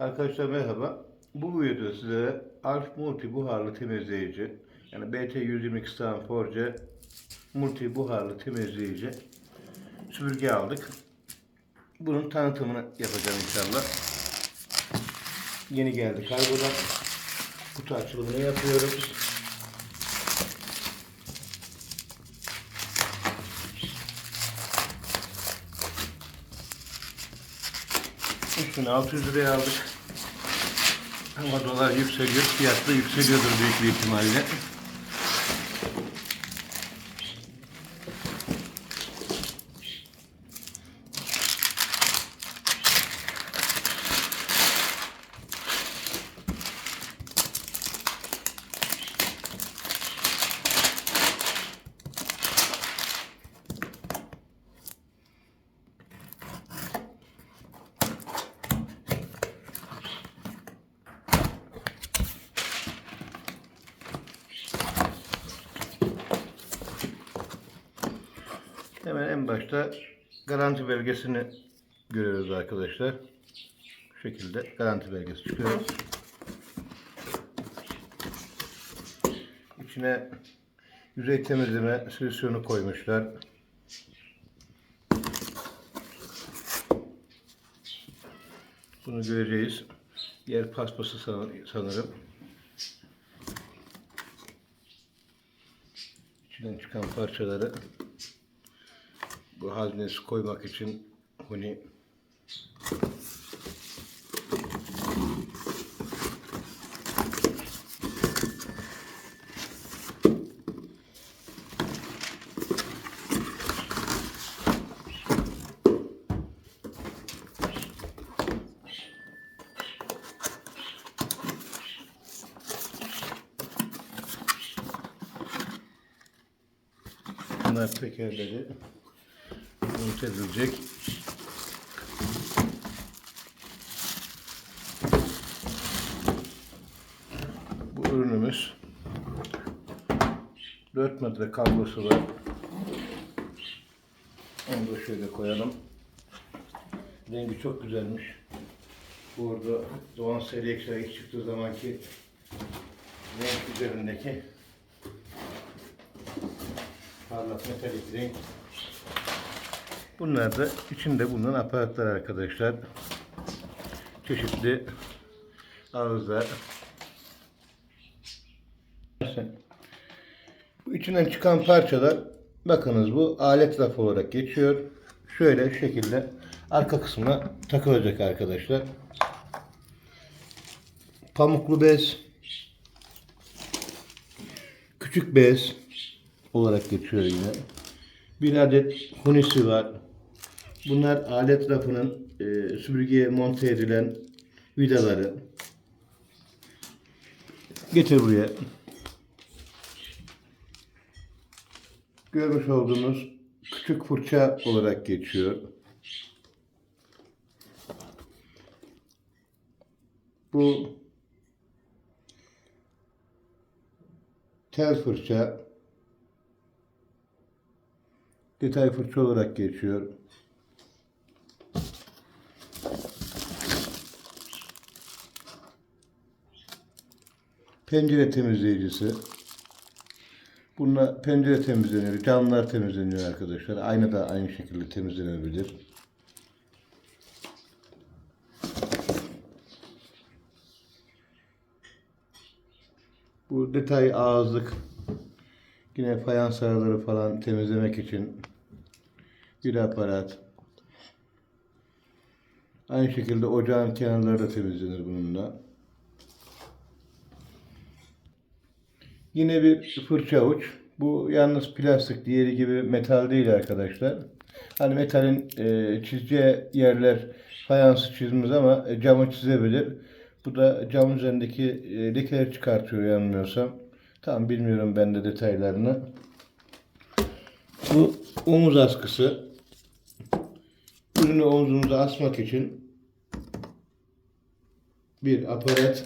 Arkadaşlar merhaba. Bu videoda size Alf Multi buharlı temizleyici yani BT122 Stan Forge Multi buharlı temizleyici süpürge aldık. Bunun tanıtımını yapacağım inşallah. Yeni geldi kargodan. Kutu açılımını yapıyoruz. Üstüne 600 liraya aldık. Ama dolar yükseliyor. Fiyat da yükseliyordur büyük bir ihtimalle. Hemen en başta garanti belgesini görüyoruz arkadaşlar. Bu şekilde garanti belgesi çıkıyor. İçine yüzey temizleme solüsyonu koymuşlar. Bunu göreceğiz. Yer paspası san- sanırım. İçinden çıkan parçaları bu haznesi koymak için hani bunlar tekerleri monte edilecek. Bu ürünümüz 4 metre kablosu var. Onu da şöyle koyalım. Rengi çok güzelmiş. Burada Doğan Seri ilk çıktığı zamanki renk üzerindeki parlak metalik renk Bunlar da içinde bulunan aparatlar arkadaşlar. Çeşitli ağızlar. Bu içinden çıkan parçalar bakınız bu alet rafı olarak geçiyor. Şöyle şekilde arka kısmına takılacak arkadaşlar. Pamuklu bez, küçük bez olarak geçiyor yine. Bir adet hunisi var. Bunlar alet rafının e, süpürgeye monte edilen vidaları. Getir buraya. Görmüş olduğunuz küçük fırça olarak geçiyor. Bu tel fırça detay fırça olarak geçiyor. Pencere temizleyicisi. Bununla pencere temizleniyor, camlar temizleniyor arkadaşlar. Ayna da aynı şekilde temizlenebilir. Bu detay ağızlık. Yine fayans araları falan temizlemek için bir aparat. Aynı şekilde ocağın kenarları da temizlenir bununla. Yine bir fırça uç. Bu yalnız plastik, diğeri gibi metal değil arkadaşlar. Hani metalin e, çizeceği yerler fayansı çizmez ama e, camı çizebilir. Bu da camın üzerindeki e, lekeleri çıkartıyor yanılmıyorsam. Tam bilmiyorum ben de detaylarını. Bu omuz askısı. Ürünü omzumuza asmak için bir aparat.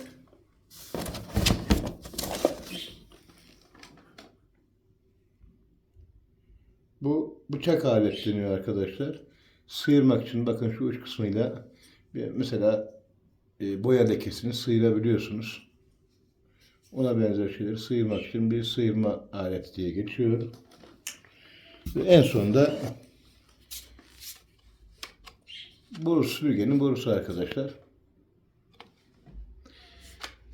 Bu bıçak alet deniyor arkadaşlar. Sıyırmak için bakın şu uç kısmıyla mesela e, boya lekesini sıyırabiliyorsunuz. Ona benzer şeyleri sıyırmak için bir sıyırma aleti diye geçiyor. Ve en sonunda boru süpürgenin borusu arkadaşlar.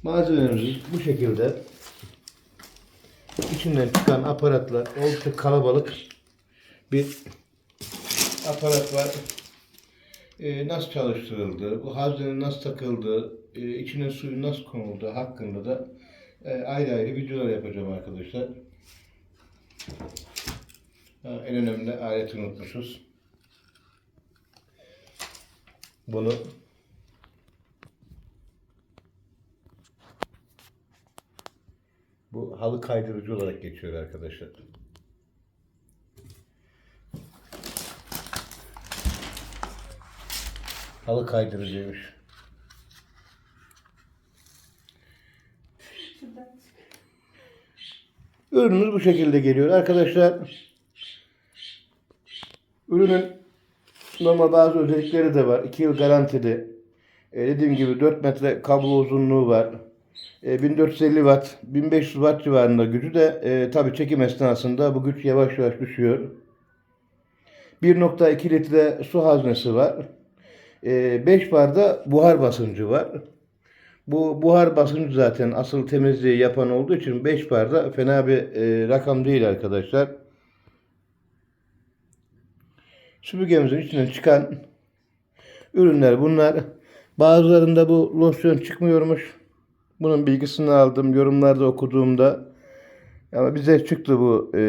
Malzememiz bu şekilde içinden çıkan aparatlar oldukça kalabalık bir aparat var. Ee, nasıl çalıştırıldı, bu haznenin nasıl takıldı, e, içine suyu nasıl konuldu hakkında da e, ayrı ayrı videolar yapacağım arkadaşlar. Ha, en önemli aleti unutmuşuz. Bunu bu halı kaydırıcı olarak geçiyor arkadaşlar. Halı kaydırıcıymış. Ürünümüz bu şekilde geliyor. Arkadaşlar ürünün normal bazı özellikleri de var. 2 yıl garantili. E, dediğim gibi 4 metre kablo uzunluğu var. E, 1450 watt, 1500 watt civarında gücü de e, tabi çekim esnasında bu güç yavaş yavaş düşüyor. 1.2 litre su haznesi var. 5 barda buhar basıncı var. Bu buhar basıncı zaten asıl temizliği yapan olduğu için 5 barda fena bir e, rakam değil arkadaşlar. Süpürgemizin içinden çıkan ürünler bunlar. Bazılarında bu losyon çıkmıyormuş. Bunun bilgisini aldım yorumlarda okuduğumda. Ama bize çıktı bu e,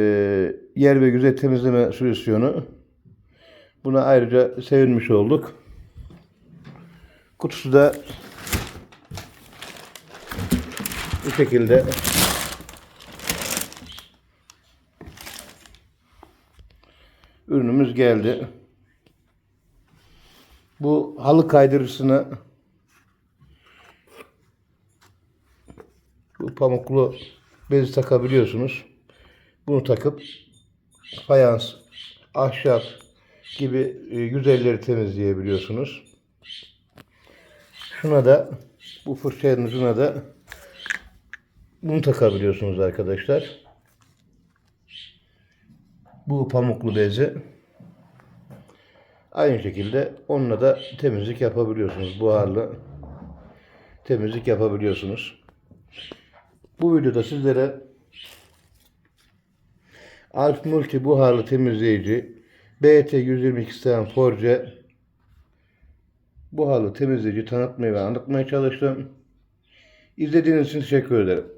yer ve yüzey temizleme solüsyonu. Buna ayrıca sevinmiş olduk. Kutusu da bu şekilde ürünümüz geldi. Bu halı kaydırıcısını bu pamuklu bezi takabiliyorsunuz. Bunu takıp fayans, ahşap gibi e, yüzeyleri temizleyebiliyorsunuz. Şuna da bu fırçanın ucuna da bunu takabiliyorsunuz arkadaşlar. Bu pamuklu bezi. Aynı şekilde onunla da temizlik yapabiliyorsunuz. Buharlı temizlik yapabiliyorsunuz. Bu videoda sizlere Alf Multi buharlı temizleyici BT 122 Force buharlı temizleyici tanıtmaya ve anlatmaya çalıştım. İzlediğiniz için teşekkür ederim.